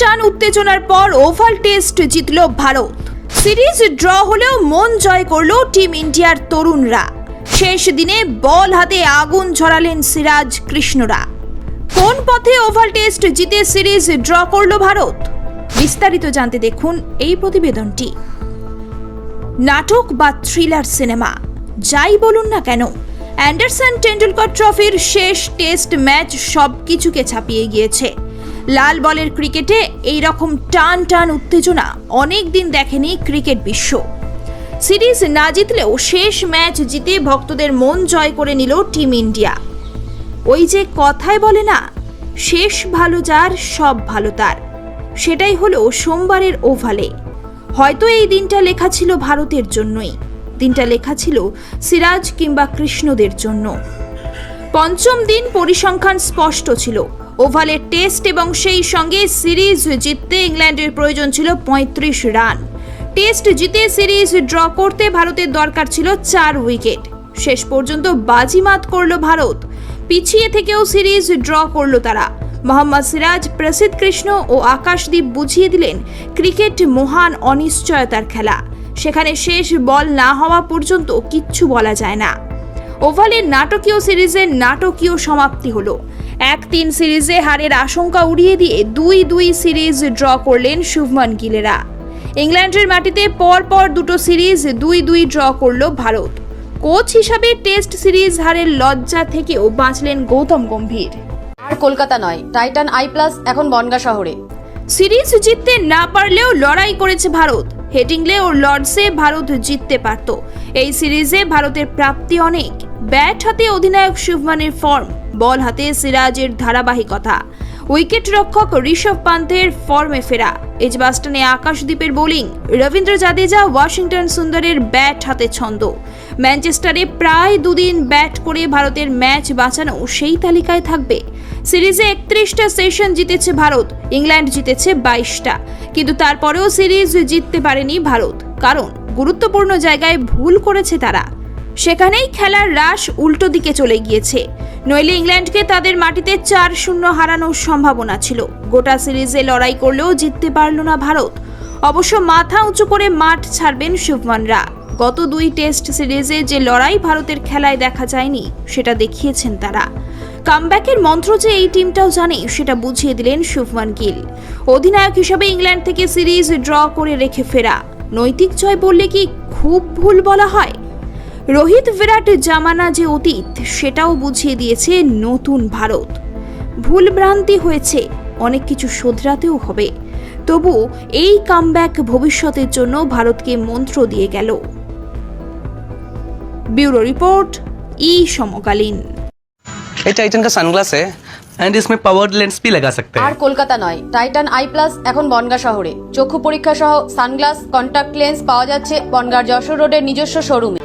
টান উত্তেজনার পর ওভাল টেস্ট জিতল ভারত। সিরিজ ড্র হলেও মন জয় করল টিম ইন্ডিয়ার তরুণরা। শেষ দিনে বল হাতে আগুন ঝরালেন সিরাজ কৃষ্ণরা। কোন পথে ওভাল টেস্ট জিতে সিরিজ ড্র করল ভারত? বিস্তারিত জানতে দেখুন এই প্রতিবেদনটি। নাটক বা থ্রিলার সিনেমা, যাই বলুন না কেন, অ্যান্ডারসন টেন্ডুলকর ট্রফির শেষ টেস্ট ম্যাচ সব কিছুকে ছাপিয়ে গিয়েছে। লাল বলের ক্রিকেটে এই রকম টান টান উত্তেজনা অনেক দিন দেখেনি ক্রিকেট বিশ্ব। সিরিজ না জিতলেও শেষ ম্যাচ জিতে ভক্তদের মন জয় করে নিল টিম ইন্ডিয়া। ওই যে কথায় বলে না, শেষ ভালো যার, সব ভালো তার। সেটাই হলো সোমবারের ওভালে। হয়তো এই দিনটা লেখা ছিল ভারতের জন্যই। দিনটা লেখা ছিল সিরাজ কিংবা কৃষ্ণদের জন্য। পঞ্চম দিন পরিসংখ্যান স্পষ্ট ছিল। ওভালের টেস্ট এবং সেই সঙ্গে সিরিজ জিততে ইংল্যান্ডের প্রয়োজন ছিল পঁয়ত্রিশ রান। টেস্ট জিতে সিরিজ ড্র করতে ভারতের দরকার ছিল চার উইকেট। শেষ পর্যন্ত বাজিমাত করল ভারত। পিছিয়ে থেকেও সিরিজ ড্র করল তারা। মোহাম্মদ সিরাজ, প্রসিদ্ধ কৃষ্ণ ও আকাশদীপ বুঝিয়ে দিলেন, ক্রিকেট মহান অনিশ্চয়তার খেলা। সেখানে শেষ বল না হওয়া পর্যন্ত কিচ্ছু বলা যায় না। ওভালের নাটকীয় সিরিজের নাটকীয় সমাপ্তি হলো। এক তিন সিরিজে হারের আশঙ্কা উড়িয়ে দিয়ে দুই দুই সিরিজ ড্র করলেন শুভমান গিলেরা। ইংল্যান্ডের মাটিতে পর পর দুটো সিরিজ দুই দুই ড্র করল ভারত। কোচ হিসাবে টেস্ট সিরিজ হারের লজ্জা থেকেও বাঁচলেন গৌতম গম্ভীর। আর কলকাতা নয় টাইটান আই প্লাস এখন বনগা শহরে। সিরিজ জিততে না পারলেও লড়াই করেছে ভারত। হেডিংলে ও লর্ডসে ভারত জিততে পারত। এই সিরিজে ভারতের প্রাপ্তি অনেক। ব্যাট হাতে অধিনায়ক শুভমানের ফর্ম। বল হাতে সিরাজের ধারাবাহিকতা। উইকেট রক্ষক ঋষভ পান্থের ফর্মে ফেরা। এজবাস্টনে আকাশদ্বীপের বোলিং, রবীন্দ্র জাদেজা ওয়াশিংটন সুন্দরের ব্যাট হাতে ছন্দ। ম্যানচেস্টারে প্রায় দুদিন ব্যাট করে ভারতের ম্যাচ বাঁচানো সেই তালিকায় থাকবে। সিরিজে একত্রিশটা সেশন জিতেছে ভারত, ইংল্যান্ড জিতেছে বাইশটা। কিন্তু তারপরেও সিরিজ জিততে পারেনি ভারত, কারণ গুরুত্বপূর্ণ জায়গায় ভুল করেছে তারা। সেখানেই খেলার রাশ উল্টো দিকে চলে গিয়েছে। নইলে ইংল্যান্ডকে তাদের মাটিতে চার শূন্য হারানোর সম্ভাবনা ছিল। গোটা সিরিজে লড়াই করলেও জিততে পারল না ভারত। অবশ্য মাথা উঁচু করে মাঠ ছাড়বেন শুভমানরা। গত দুই টেস্ট সিরিজে যে লড়াই ভারতের খেলায় দেখা যায়নি, সেটা দেখিয়েছেন তারা। কামব্যাকের মন্ত্র যে এই টিমটাও জানে, সেটা বুঝিয়ে দিলেন শুভমান গিল। অধিনায়ক হিসেবে ইংল্যান্ড থেকে সিরিজ ড্র করে রেখে ফেরা। নৈতিক জয় বললে কি খুব ভুল বলা হয়? রোহিত বিরাট জামানা যে অতীত সেটাও বুঝিয়ে দিয়েছে নতুন ভারত ভুল ভ্রান্তি হয়েছে অনেক কিছু শোধরাতেও হবে তবু এই কামব্যাক ভবিষ্যতের জন্য ভারতকে মন্ত্র দিয়ে গেল ব্যুরো রিপোর্ট ই সমকালীন ये टाइटन का सनग्लास है एंड इसमें पावर्ड लेंस भी लगा सकते আর हैं কলকাতা নয় টাইটান আই প্লাস এখন বনগা শহরে চক্ষু পরীক্ষা সহ সানগ্লাস কন্টাক্ট লেন্স পাওয়া যাচ্ছে বনগার যশোর রোডের নিজস্ব শোরুমে